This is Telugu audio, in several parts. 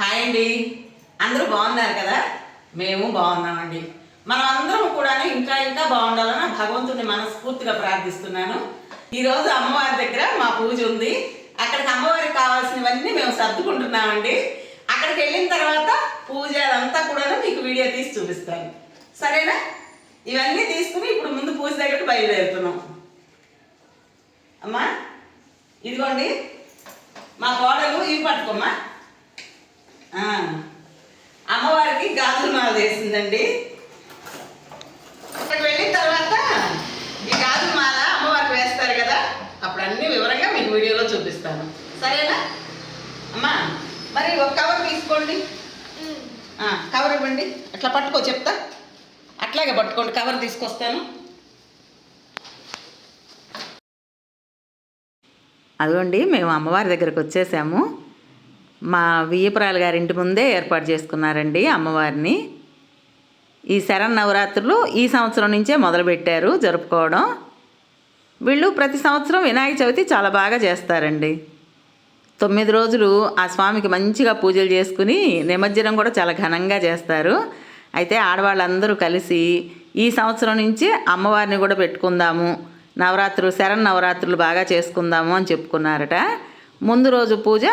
హాయ్ అండి. అందరూ బాగున్నారు కదా? మేము బాగున్నామండి. మనం అందరం కూడా ఇంకా ఇంకా బాగుండాలని భగవంతుడిని మనస్ఫూర్తిగా ప్రార్థిస్తున్నాను. ఈరోజు అమ్మవారి దగ్గర మా పూజ ఉంది. అక్కడికి అమ్మవారికి కావాల్సినవన్నీ మేము సర్దుకుంటున్నామండి. అక్కడికి వెళ్ళిన తర్వాత పూజ అదంతా కూడా మీకు వీడియో తీసి చూపిస్తాను. సరేనా? ఇవన్నీ తీసుకుని ఇప్పుడు ముందు పూజ దగ్గరకు బయలుదేరుతున్నాం. అమ్మా ఇదిగోండి. మా కోడలు ఇవి పట్టుకోమ్మా. అమ్మవారికి గాజుల మాల వేసిందండి. అక్కడికి వెళ్ళిన తర్వాత ఈ గాజుల మాల అమ్మవారికి వేస్తారు కదా అప్పుడు అన్ని వివరంగా మీకు వీడియోలో చూపిస్తాను. సరేనా? అమ్మా మరి ఒక కవర్ తీసుకోండి. కవర్ ఇవ్వండి. అట్లా పట్టుకో చెప్తా. అట్లాగే పట్టుకోండి కవర్ తీసుకొస్తాను. అదిగోండి మేము అమ్మవారి దగ్గరకు వచ్చేసాము. మా వియ్యపురాలు గారి ఇంటి ముందే ఏర్పాటు చేసుకున్నారండి అమ్మవారిని. ఈ శరణ్ నవరాత్రులు ఈ సంవత్సరం నుంచే మొదలుపెట్టారు జరుపుకోవడం. వీళ్ళు ప్రతి సంవత్సరం వినాయక చవితి చాలా బాగా చేస్తారండి. తొమ్మిది రోజులు ఆ స్వామికి మంచిగా పూజలు చేసుకుని నిమజ్జనం కూడా చాలా ఘనంగా చేస్తారు. అయితే ఆడవాళ్ళందరూ కలిసి ఈ సంవత్సరం నుంచి అమ్మవారిని కూడా పెట్టుకుందాము నవరాత్రులు శరణ్ నవరాత్రులు బాగా చేసుకుందాము అని చెప్పుకున్నారట. ముందు రోజు పూజ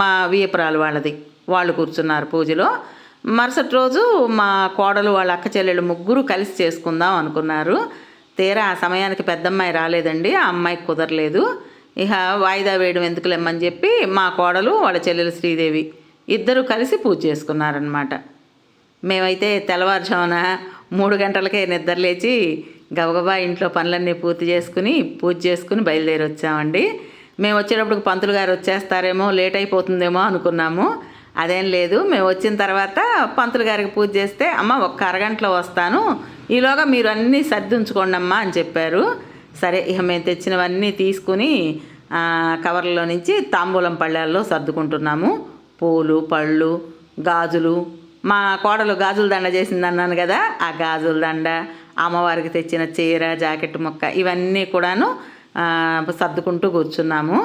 మా వియపురాలు వాళ్ళది. వాళ్ళు కూర్చున్నారు పూజలో. మరుసటి రోజు మా కోడలు వాళ్ళ అక్క చెల్లెళ్ళు ముగ్గురు కలిసి చేసుకుందాం అనుకున్నారు. తీరా ఆ సమయానికి పెద్దమ్మాయి రాలేదండి ఆ అమ్మాయికి కుదరలేదు. ఇక వాయిదా వేయడం ఎందుకు లేమని చెప్పి మా కోడలు వాళ్ళ చెల్లెలు శ్రీదేవి ఇద్దరు కలిసి పూజ చేసుకున్నారనమాట మేమైతే తెల్లవారుజామున మూడు గంటలకే నిద్ర లేచి గబగబా ఇంట్లో పనులన్నీ పూర్తి చేసుకుని పూజ చేసుకుని బయలుదేరి వచ్చామండి మేము వచ్చేటప్పుడు పంతులు గారు వచ్చేస్తారేమో లేట్ అయిపోతుందేమో అనుకున్నాము. అదేం లేదు మేము వచ్చిన తర్వాత పంతులు గారికి పూజ చేస్తే అమ్మ ఒక్క అరగంటలో వస్తాను. ఈలోగా మీరు అన్నీ సర్దించుకోండి అమ్మా అని చెప్పారు. సరే ఇక మేము తెచ్చినవన్నీ తీసుకుని కవర్లో నుంచి తాంబూలం పళ్ళాల్లో సర్దుకుంటున్నాము. పూలు పళ్ళు గాజులు. మా కోడలు గాజుల దండ చేసింది అన్నాను కదా ఆ గాజుల దండ అమ్మవారికి తెచ్చిన చీర జాకెట్ ముక్క ఇవన్నీ కూడాను సర్దుకుంటూ కూర్చున్నాము.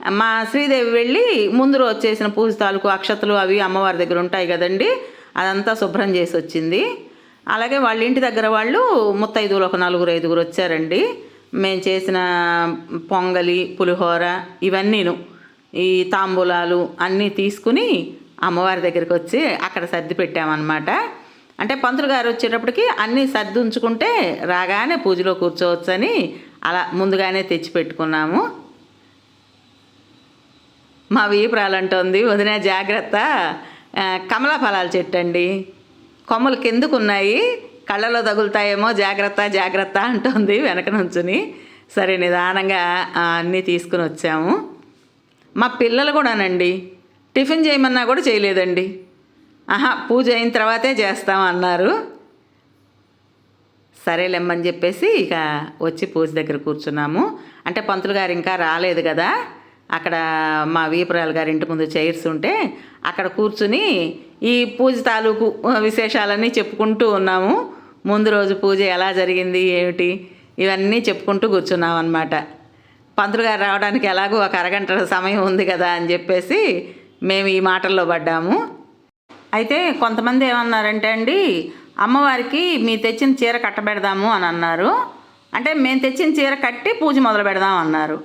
మా శ్రీదేవి వెళ్ళి ముందు రోజు చేసిన పూజ తాలూకు అక్షతలు అవి అమ్మవారి దగ్గర ఉంటాయి కదండి అదంతా శుభ్రం చేసి వచ్చింది. అలాగే వాళ్ళ ఇంటి దగ్గర వాళ్ళు ముత్తైదువులు ఒక నలుగురు ఐదుగురు వచ్చారండి. మేము చేసిన పొంగలి పులిహోర ఇవన్నీను ఈ తాంబూలాలు అన్నీ తీసుకుని అమ్మవారి దగ్గరికి వచ్చి అక్కడ సర్ది పెట్టామన్నమాట. అంటే పంతులు గారు వచ్చేటప్పటికి అన్నీ సర్ది ఉంచుకుంటే రాగానే పూజలో కూర్చోవచ్చని అలా ముందుగానే తెచ్చి పెట్టుకున్నాము. మా వీపురాలంటోంది వదిన జాగ్రత్త. కమలా ఫలాల చెట్టు అండి కొమ్మలు కిందకు ఉన్నాయి కళ్ళలో తగులుతాయేమో జాగ్రత్త జాగ్రత్త అంటోంది వెనక నుంచుని. సరే నిదానంగా అన్నీ తీసుకుని వచ్చాము. మా పిల్లలు కూడానండి టిఫిన్ చేయమన్నా కూడా చేయలేదండి. ఆహా పూజ అయిన తర్వాతే చేస్తాం అన్నారు. సరేలేమ్మని చెప్పేసి ఇక వచ్చి పూజ దగ్గర కూర్చున్నాము. అంటే పంతులు గారు ఇంకా రాలేదు కదా. అక్కడ మా వీపురాలు గారి ఇంటి ముందు చైర్స్ ఉంటే అక్కడ కూర్చుని ఈ పూజ తాలూకు విశేషాలన్నీ చెప్పుకుంటూ ఉన్నాము. ముందు రోజు పూజ ఎలా జరిగింది ఏమిటి? ఇవన్నీ చెప్పుకుంటూ కూర్చున్నాం అనమాట పంతులు గారు రావడానికి ఎలాగో ఒక అరగంట సమయం ఉంది కదా అని చెప్పేసి మేము ఈ మాటల్లో పడ్డాము. అయితే కొంతమంది ఏమన్నారంటే అండి అమ్మవారికి మీ తెచ్చిన చీర కట్టబెడదాము అని అన్నారు. అంటే మేము తెచ్చిన చీర కట్టి పూజ మొదలు పెడదాం అన్నారు.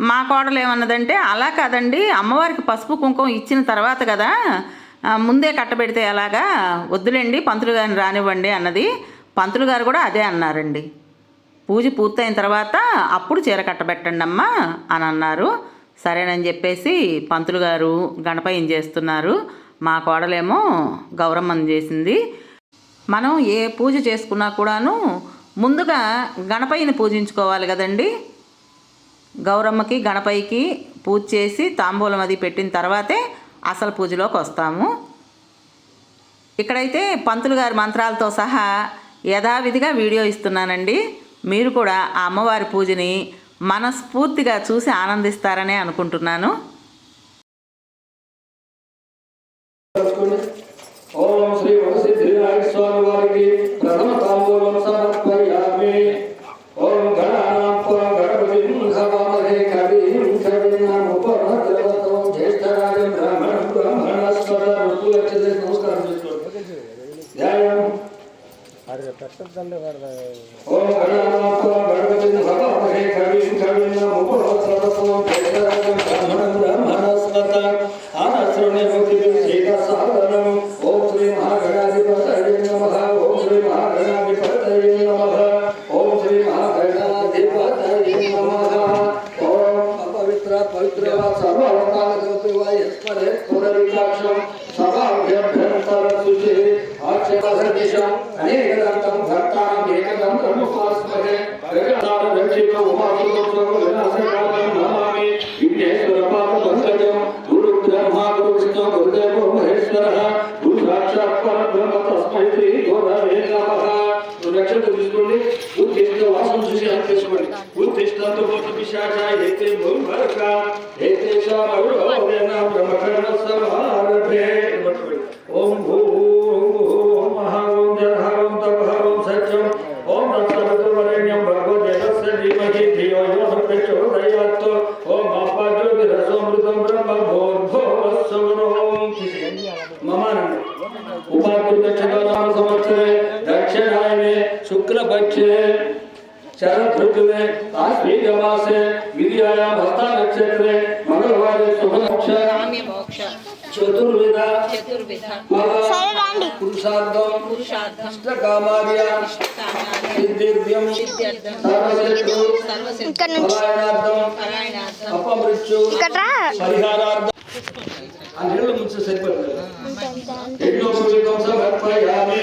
మా కోడలు ఏమన్నదంటే అలా కాదండి అమ్మవారికి పసుపు కుంకుమ ఇచ్చిన తర్వాత కదా ముందే కట్టబెడితే ఎలాగా వద్దులేండి పంతులు గారిని రానివ్వండి అన్నది. పంతులు గారు కూడా అదే అన్నారండి. పూజ పూర్తయిన తర్వాత అప్పుడు చీర కట్టబెట్టండి అమ్మా అని అన్నారు. సరేనని చెప్పేసి పంతులు గారు గణపయ్యం చేస్తున్నారు. మా కోడలేమో గౌరమ్మని చేసింది. మనం ఏ పూజ చేసుకున్నా కూడాను ముందుగా గణపయ్యని పూజించుకోవాలి కదండి. గౌరమ్మకి గణపయ్యకి పూజ చేసి తాంబూలం అది పెట్టిన తర్వాతే అసలు పూజలోకి వస్తాము. ఇక్కడైతే పంతులు గారి మంత్రాలతో సహా యథావిధిగా వీడియో ఇస్తున్నానండి. మీరు కూడా ఆ అమ్మవారి పూజని మనస్ఫూర్తిగా చూసి ఆనందిస్తారనే అనుకుంటున్నాను. ఓం శ్రీ వరసిద్ధి నాగస్వామి వారికి ప్రథమ తాంబూలం సమర్పయామి. ఓం గణానాంప గణపతి సమామహే కవి కవినాముపరద్రవతం జ్యేష్ఠరాజ బ్రాహ్మణ బ్రాహ్మణస్వర ఋతులక్షతే నమస్కారం చేస్తున్నాం ఓం గణానాంప గణపతి ಪ್ರಮುಖ ಆಸ್ಪತ್ರೆ ಉಮಾಶೋತ್ಸವ ವಿನಾಶ ಕಾಲ शुक्ल पक्ष चरण ऋतुवे आश्वीजमासे विधियायां हस्ता नक्षत्रे मंगलवारे शुभलक्ष चतुर्विध चतुर्विध। चतुर्विधा पुरुषार्थम इष्टकामादिया सिद्धिर्ध्यम सर्वसेतु परायणार्थम परायणार्थम। अपमृत्यु परिहारार्थम ಆ ಹೇಳು ಮುಂಚೆ ಸರಿಪಡ್ತಾರೆ ಹೆಣ್ಣು ಸುಳಿಕಂಸ ಭರ್ಪಯಾಮಿ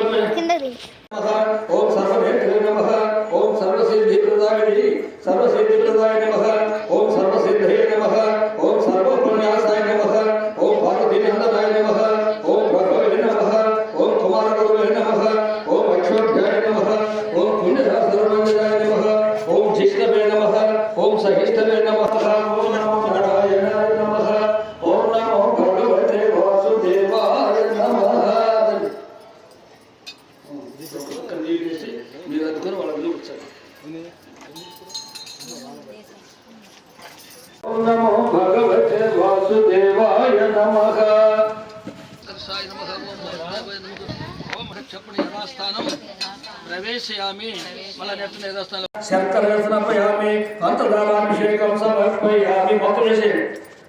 शङ्कररत्नपयामिन्तदानाभिषेकं समर्पयामि। मतुषे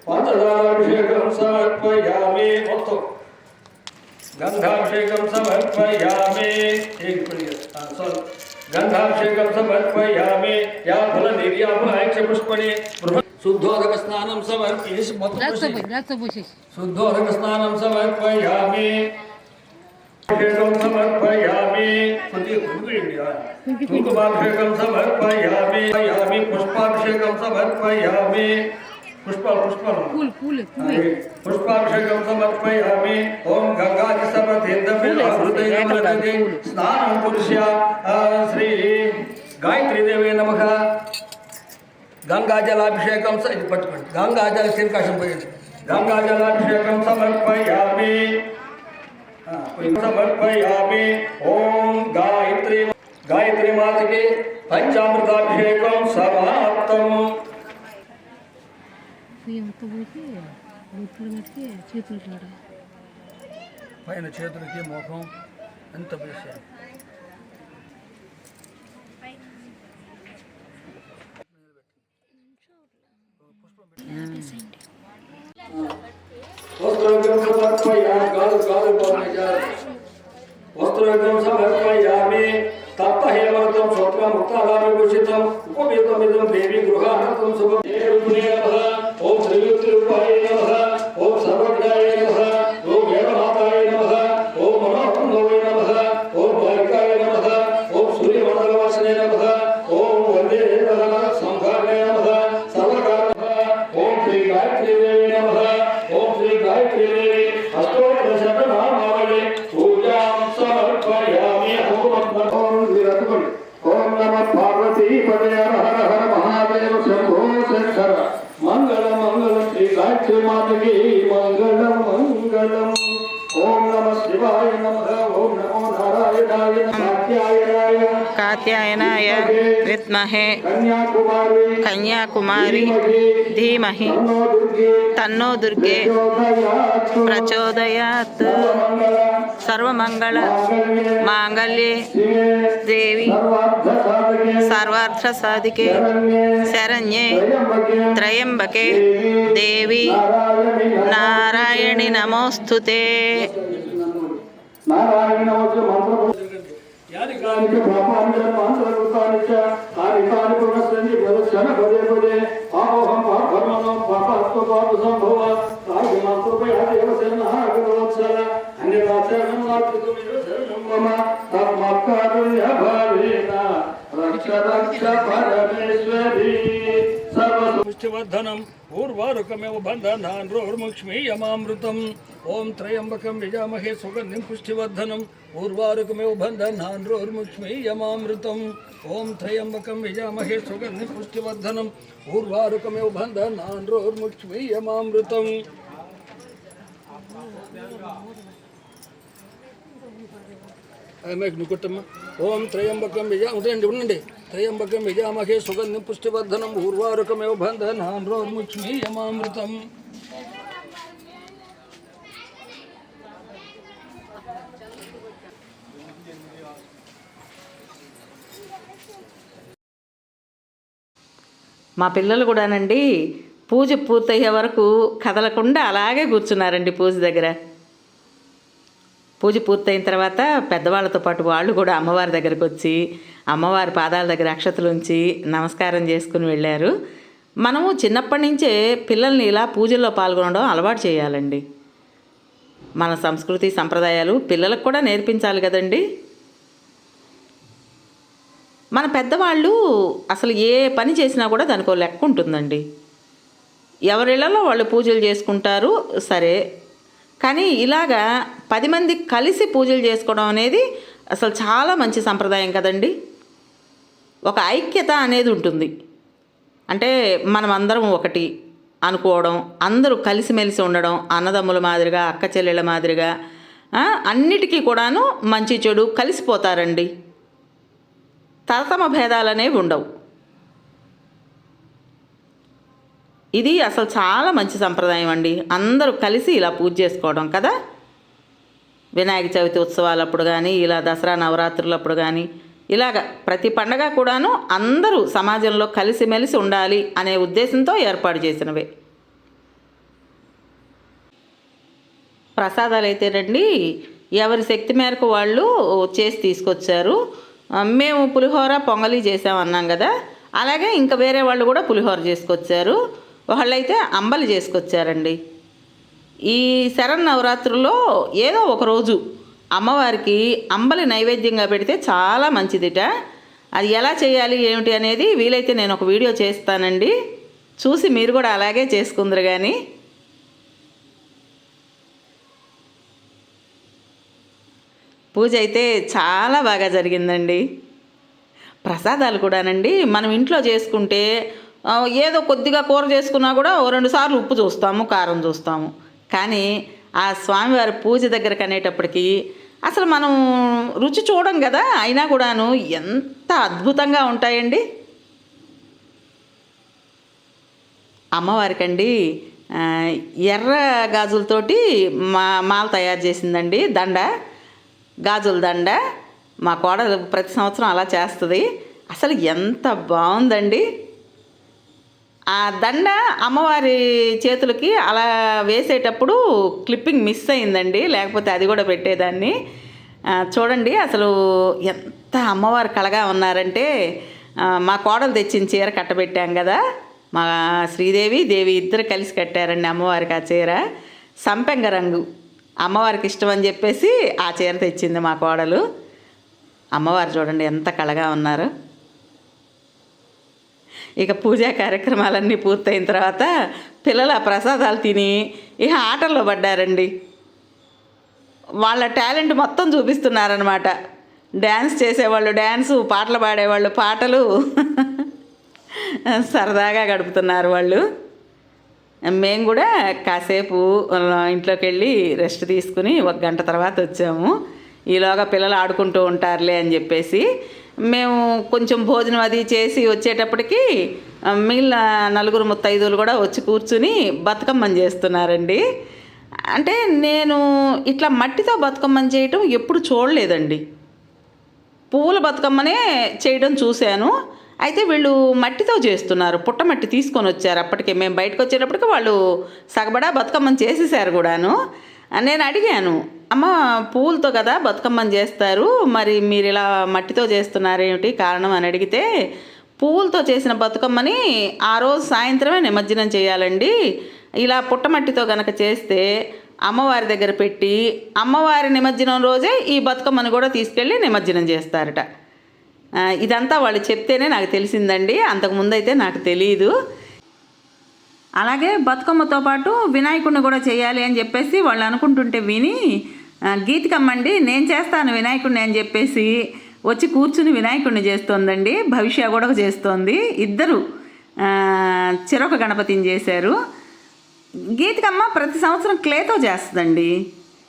पन्तदानाभिषेकं शुद्धोदकस्नानं समर्पयिष्मतु शुद्धोदकस्नानं समर्पयामि। సమర్పయామి కుంకుమాభిషేకం సమర్పయామి యామి పుష్పాభిషేకం సమర్పయామి పుష్పాలు పుష్పాలు పుష్పాభిషేకం సమర్పయామి ఓం గంగాది సమర్థిందే స్నానం పురుష శ్రీ గాయత్రీదేవి నమ గంగాజలాభిషేకం ఇది పట్టుకోండి గంగాజల శీర్కాశం పోయింది గంగాజలాభిషేకం సమర్పయామి समर्पयामि। ओम गायत्री गायत्री माता के पंचामृताभिषेकम समाप्तम। పైన చేతులకి ముఖం ఎంత పిలిచాను పుష్పం वस्त्र विक्रम सब अर्पया गाल गाल बनया वस्त्र विक्रम सब अर्पयामि तप हेमंतम स्वत्र मुक्तादान घोषितम उपवेतम इदम देवी गृहार्थम शुभ देव కాత్యాయనాయ విత్మహే కన్యాకుమారి ధీమహి తన్నో దుర్గే ప్రచోదయాత్ సర్వమంగళ మాంగళ్యే దేవి సర్వార్థ సాధికే శరణ్యే త్రయంబకే దేవి నారాయణి నమోస్తుతే నారాయణ మంత్ర యాని కాని పాపాని జన్మాంతరకృతాని చ ప్రదర్శన పదే పదే పాపోహం పాపర్మణం పాపాత్మ పాప సంభవ తాగి మాతృపయ దేవసేన ఆగవత్సల అన్యదాచరణం మార్చుతుమివ శరణం మమ తన్మత్కారుణ్య భావేన రక్ష రక్ష పరమేశ్వరీ. సర్వ పుష్టివర్ధనం ఊర్వారుకమేవ బంధనాన్ రోర్ముక్ష్మీయమామృతం ఓం త్రయంబకం యజామహే సుగంధిం పుష్టివర్ధనం ఊర్వారుకమేవ బంధనాన్ రోర్ముక్ష్మీయమామృతం ఓం త్రయంబకం యజామహే సుగంధిం పుష్టివర్ధనం ఊర్వారుకమేవ బంధనాన్ రోర్ముక్ష్మీయమామృతం మీకు నుకుట్టమ్మా ఓం త్రయంబకం విజా ఉండండి ఉండండి త్రయంబకం యజామహే సుగంధం పుష్టివర్ధనం ఊర్వారుకమేవ బంధనామృతం మా పిల్లలు కూడానండి పూజ పూర్తయ్యే వరకు కదలకుండా అలాగే కూర్చున్నారండి పూజ దగ్గర. పూజ పూర్తయిన తర్వాత పెద్దవాళ్ళతో పాటు వాళ్ళు కూడా అమ్మవారి దగ్గరకు వచ్చి అమ్మవారి పాదాల దగ్గర అక్షతలు ఉంచి నమస్కారం చేసుకుని వెళ్ళారు. మనము చిన్నప్పటి నుంచే పిల్లల్ని ఇలా పూజల్లో పాల్గొనడం అలవాటు చేయాలండి. మన సంస్కృతి సంప్రదాయాలు పిల్లలకు కూడా నేర్పించాలి కదండి. మన పెద్దవాళ్ళు అసలు ఏ పని చేసినా కూడా దానికి లెక్క ఉంటుందండి. ఎవరిళ్ళలో వాళ్ళు పూజలు చేసుకుంటారు సరే. కానీ ఇలాగా పది మంది కలిసి పూజలు చేసుకోవడం అనేది అసలు చాలా మంచి సంప్రదాయం కదండి. ఒక ఐక్యత అనేది ఉంటుంది. అంటే మనం అందరం ఒకటి అనుకోవడం అందరూ కలిసిమెలిసి ఉండడం అన్నదమ్ముల మాదిరిగా అక్క చెల్లెళ్ళ మాదిరిగా అన్నిటికీ కూడాను మంచి చెడు కలిసిపోతారండి. తరతమ భేదాలు అనేవి ఉండవు. ఇది అసలు చాలా మంచి సంప్రదాయం అండి. అందరూ కలిసి ఇలా పూజ చేసుకోవడం కదా. వినాయక చవితి ఉత్సవాలప్పుడు కానీ ఇలా దసరా నవరాత్రులప్పుడు కానీ ఇలాగ ప్రతి పండగ కూడాను అందరూ సమాజంలో కలిసిమెలిసి ఉండాలి అనే ఉద్దేశంతో ఏర్పాటు చేసినవే. ప్రసాదాలు అయితే రండి. ఎవరి శక్తి మేరకు వాళ్ళు చేసి తీసుకొచ్చారు. మేము పులిహోర పొంగలి చేసామన్నాం కదా. అలాగే ఇంకా వేరే వాళ్ళు కూడా పులిహోర చేసుకొచ్చారు. వాళ్ళైతే అంబలి చేసుకొచ్చారండి. ఈ శరణ్ నవరాత్రుల్లో ఏదో ఒక రోజు అమ్మవారికి అంబలి నైవేద్యంగా పెడితే చాలా మంచిదిట. అది ఎలా చేయాలి ఏమిటి అనేది వీలైతే నేను ఒక వీడియో చేస్తానండి. చూసి మీరు కూడా అలాగే చేసుకుందరు కానీ పూజ అయితే చాలా బాగా జరిగిందండి. ప్రసాదాలు కూడానండి. మనం ఇంట్లో చేసుకుంటే ఏదో కొద్దిగా కూర చేసుకున్నా కూడా ఓ రెండు సార్లు ఉప్పు చూస్తాము కారం చూస్తాము. కానీ ఆ స్వామివారి పూజ దగ్గరకు అనేటప్పటికీ అసలు మనం రుచి చూడం కదా అయినా కూడాను ఎంత అద్భుతంగా ఉంటాయండి. అమ్మవారికండి ఎర్ర గాజులతోటి మా మాల తయారు చేసిందండి దండ గాజుల దండ. మా కోడలు ప్రతి సంవత్సరం అలా చేస్తుంది. అసలు ఎంత బాగుందండి. ఆ దండ అమ్మవారి చేతులకి అలా వేసేటప్పుడు క్లిప్పింగ్ మిస్ అయిందండి. లేకపోతే అది కూడా పెట్టేదాన్ని. చూడండి అసలు ఎంత అమ్మవారు కళగా ఉన్నారంటే మా కోడలు తెచ్చిన చీర కట్టబెట్టాం కదా. మా శ్రీదేవి దేవి ఇద్దరు కలిసి కట్టారండి అమ్మవారికి ఆ చీర. సంపెంగ రంగు. అమ్మవారికి ఇష్టం అని చెప్పేసి ఆ చీర తెచ్చింది మా కోడలు. అమ్మవారు చూడండి ఎంత కళగా ఉన్నారు. ఇక పూజా కార్యక్రమాలన్నీ పూర్తయిన తర్వాత పిల్లలు ఆ ప్రసాదాలు తిని ఇక ఆటల్లో పడ్డారండి. వాళ్ళ టాలెంట్ మొత్తం చూపిస్తున్నారనమాట డ్యాన్స్ చేసేవాళ్ళు డ్యాన్సు పాటలు పాడేవాళ్ళు పాటలు సరదాగా గడుపుతున్నారు వాళ్ళు. మేము కూడా కాసేపు ఇంట్లోకి వెళ్ళి రెస్ట్ తీసుకుని ఒక గంట తర్వాత వచ్చాము. ఈలోగా పిల్లలు ఆడుకుంటూ ఉంటారులే అని చెప్పేసి మేము కొంచెం భోజనం అది చేసి వచ్చేటప్పటికి మిగిలిన నలుగురు ముత్తైదులు కూడా వచ్చి కూర్చుని బతుకమ్మని చేస్తున్నారండి. అంటే నేను ఇట్లా మట్టితో బతుకమ్మని చేయటం ఎప్పుడు చూడలేదండి. పువ్వుల బతుకమ్మనే చేయడం చూశాను. అయితే వీళ్ళు మట్టితో చేస్తున్నారు. పుట్టమట్టి తీసుకొని వచ్చారు అప్పటికే. మేము బయటకు వచ్చేటప్పటికి వాళ్ళు సగబడా బతుకమ్మని చేసేసారు కూడాను. నేను అడిగాను అమ్మ పూలతో కదా బతుకమ్మని చేస్తారు మరి మీరు ఇలా మట్టితో చేస్తున్నారేమిటి కారణం? అని అడిగితే పువ్వులతో చేసిన బతుకమ్మని ఆ రోజు సాయంత్రమే నిమజ్జనం చేయాలండి. ఇలా పుట్టమట్టితో గనక చేస్తే అమ్మవారి దగ్గర పెట్టి అమ్మవారి నిమజ్జనం రోజే ఈ బతుకమ్మను కూడా తీసుకెళ్ళి నిమజ్జనం చేస్తారట. ఇదంతా వాళ్ళు చెప్తేనే నాకు తెలిసిందండి. అంతకుముందు అయితే నాకు తెలియదు అలాగే బతుకమ్మతో పాటు వినాయకుడిని కూడా చేయాలి అని చెప్పేసి వాళ్ళు అనుకుంటుంటే విని గీతికమ్మండి నేను చేస్తాను వినాయకుడిని అని చెప్పేసి వచ్చి కూర్చుని వినాయకుడిని చేస్తోందండి. భవిష్య కూడా చేస్తోంది. ఇద్దరు చిరొక గణపతిని చేశారు. గీతికమ్మ ప్రతి సంవత్సరం క్లేతో చేస్తుందండి.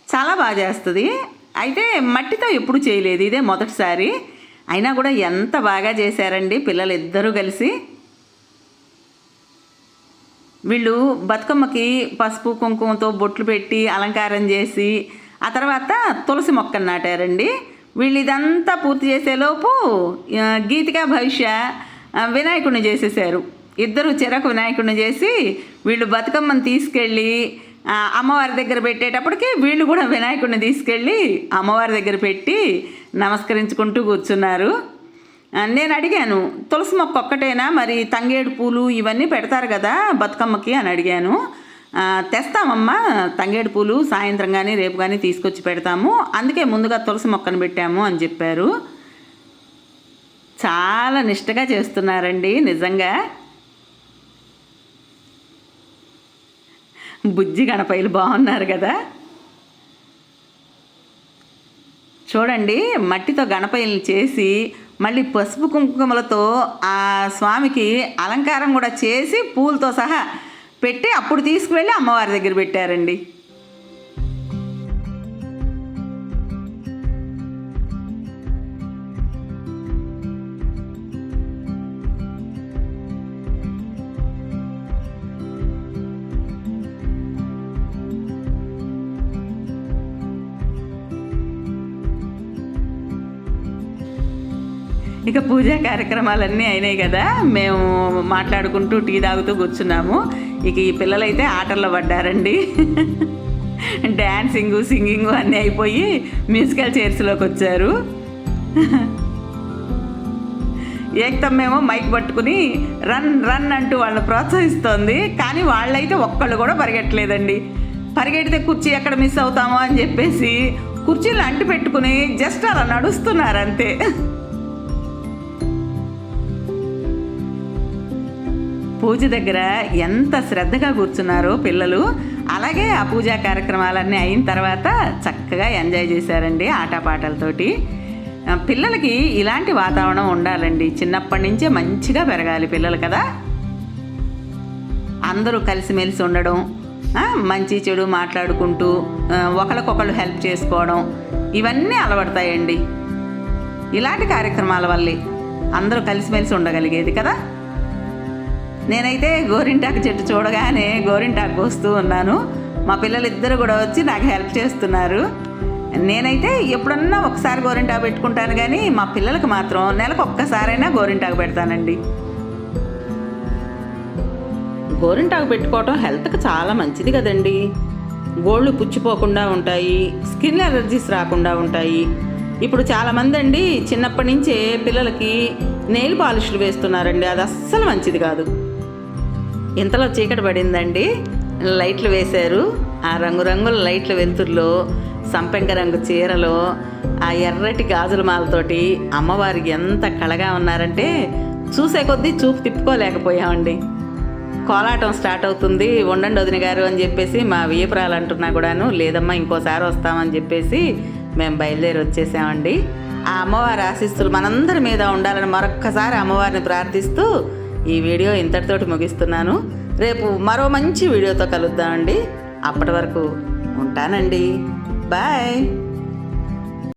చాలా బాగా చేస్తుంది. అయితే మట్టితో ఎప్పుడు చేయలేదు. ఇదే మొదటిసారి. అయినా కూడా ఎంత బాగా చేశారండి పిల్లలు ఇద్దరూ కలిసి. వీళ్ళు బతుకమ్మకి పసుపు కుంకుమతో బొట్లు పెట్టి అలంకారం చేసి ఆ తర్వాత తులసి మొక్కను నాటారండి. వీళ్ళు ఇదంతా పూర్తి చేసేలోపు గీతికా భవిష్య వినాయకుడిని చేసేసారు ఇద్దరు చెరకు వినాయకుడిని చేసి వీళ్ళు బతుకమ్మని తీసుకెళ్ళి అమ్మవారి దగ్గర పెట్టేటప్పటికి వీళ్ళు కూడా వినాయకుడిని తీసుకెళ్ళి అమ్మవారి దగ్గర పెట్టి నమస్కరించుకుంటూ కూర్చున్నారు. నేను అడిగాను తులసి మొక్క ఒక్కటేనా? మరి తంగేడు పూలు ఇవన్నీ పెడతారు కదా బతుకమ్మకి అని అడిగాను. తెస్తామమ్మా తంగేడు పూలు సాయంత్రం కానీ రేపు కానీ తీసుకొచ్చి పెడతాము. అందుకే ముందుగా తులసి మొక్కను పెట్టాము అని చెప్పారు. చాలా నిష్టగా చేస్తున్నారండి నిజంగా. బుజ్జి గణపైలు బాగున్నారు కదా. చూడండి మట్టితో గణపయ్యలు చేసి మళ్ళీ పసుపు కుంకుమలతో ఆ స్వామికి అలంకారం కూడా చేసి పూలతో సహా పెట్టి అప్పుడు తీసుకువెళ్ళి అమ్మవారి దగ్గర పెట్టారండి. ఇక పూజా కార్యక్రమాలన్నీ అయినాయి కదా. మేము మాట్లాడుకుంటూ టీ తాగుతూ కూర్చున్నాము. ఇక ఈ పిల్లలైతే ఆటల్లో పడ్డారండి. డ్యాన్సింగ్ సింగింగు అన్నీ అయిపోయి మ్యూజికల్ చైర్స్లోకి వచ్చారు. ఏక్తమ్మేమో మైక్ పట్టుకుని రన్ రన్ అంటూ వాళ్ళని ప్రోత్సహిస్తోంది. కానీ వాళ్ళైతే ఒక్కళ్ళు కూడా పరిగెట్టలేదండి. పరిగెడితే కుర్చీ ఎక్కడ మిస్ అవుతామో అని చెప్పేసి కుర్చీలు అంటి పెట్టుకుని జస్ట్ అలా నడుస్తున్నారు అంతే. పూజ దగ్గర ఎంత శ్రద్ధగా కూర్చున్నారో పిల్లలు. అలాగే ఆ పూజా కార్యక్రమాలన్నీ అయిన తర్వాత చక్కగా ఎంజాయ్ చేశారండి ఆటపాటలతోటి. పిల్లలకి ఇలాంటి వాతావరణం ఉండాలండి. చిన్నప్పటి నుంచే మంచిగా పెరగాలి పిల్లలు కదా. అందరూ కలిసిమెలిసి ఉండడం మంచి చెడు మాట్లాడుకుంటూ ఒకరికొకరు ఒకరికొకళ్ళు హెల్ప్ చేసుకోవడం ఇవన్నీ అలవడతాయండి ఇలాంటి కార్యక్రమాల వల్లే అందరూ కలిసిమెలిసి ఉండగలిగేది కదా. నేనైతే గోరింటాకు చెట్టు చూడగానే గోరింటాకు వస్తూ ఉన్నాను. మా పిల్లలు ఇద్దరు కూడా వచ్చి నాకు హెల్ప్ చేస్తున్నారు. నేనైతే ఎప్పుడన్నా ఒకసారి గోరింటాకు పెట్టుకుంటాను కానీ మా పిల్లలకు మాత్రం నెలకు ఒక్కసారైనా గోరింటాకు పెడతానండి. గోరింటాకు పెట్టుకోవటం హెల్త్కి చాలా మంచిది కదండి. గోళ్ళు పుచ్చిపోకుండా ఉంటాయి స్కిన్ ఎలర్జీస్ రాకుండా ఉంటాయి. ఇప్పుడు చాలామంది అండి చిన్నప్పటి నుంచే పిల్లలకి నెయిల్ పాలిష్లు వేస్తున్నారండి. అది అస్సలు మంచిది కాదు. ఇంతలో చీకటి పడిందండి. లైట్లు వేశారు. ఆ రంగురంగుల లైట్ల వెలుతురులో సంపెంగ రంగు చీరలో ఆ ఎర్రటి గాజుల మాలతోటి అమ్మవారికి ఎంత కళగా ఉన్నారంటే చూసే కొద్దీ చూపు తిప్పుకోలేకపోయామండి. కోలాటం స్టార్ట్ అవుతుంది. ఉండండి వదిన గారు అని చెప్పేసి మా వియపురాలు అంటున్నా కూడాను లేదమ్మా ఇంకోసారి వస్తామని చెప్పేసి మేము బయలుదేరి వచ్చేసామండి. ఆ అమ్మవారి ఆశీస్సులు మనందరి మీద ఉండాలని మరొక్కసారి అమ్మవారిని ప్రార్థిస్తూ ఈ వీడియో ఇంతటితోటి ముగిస్తున్నాను. రేపు మరో మంచి వీడియోతో కలుద్దామండి. అప్పటి వరకు ఉంటానండి. బాయ్.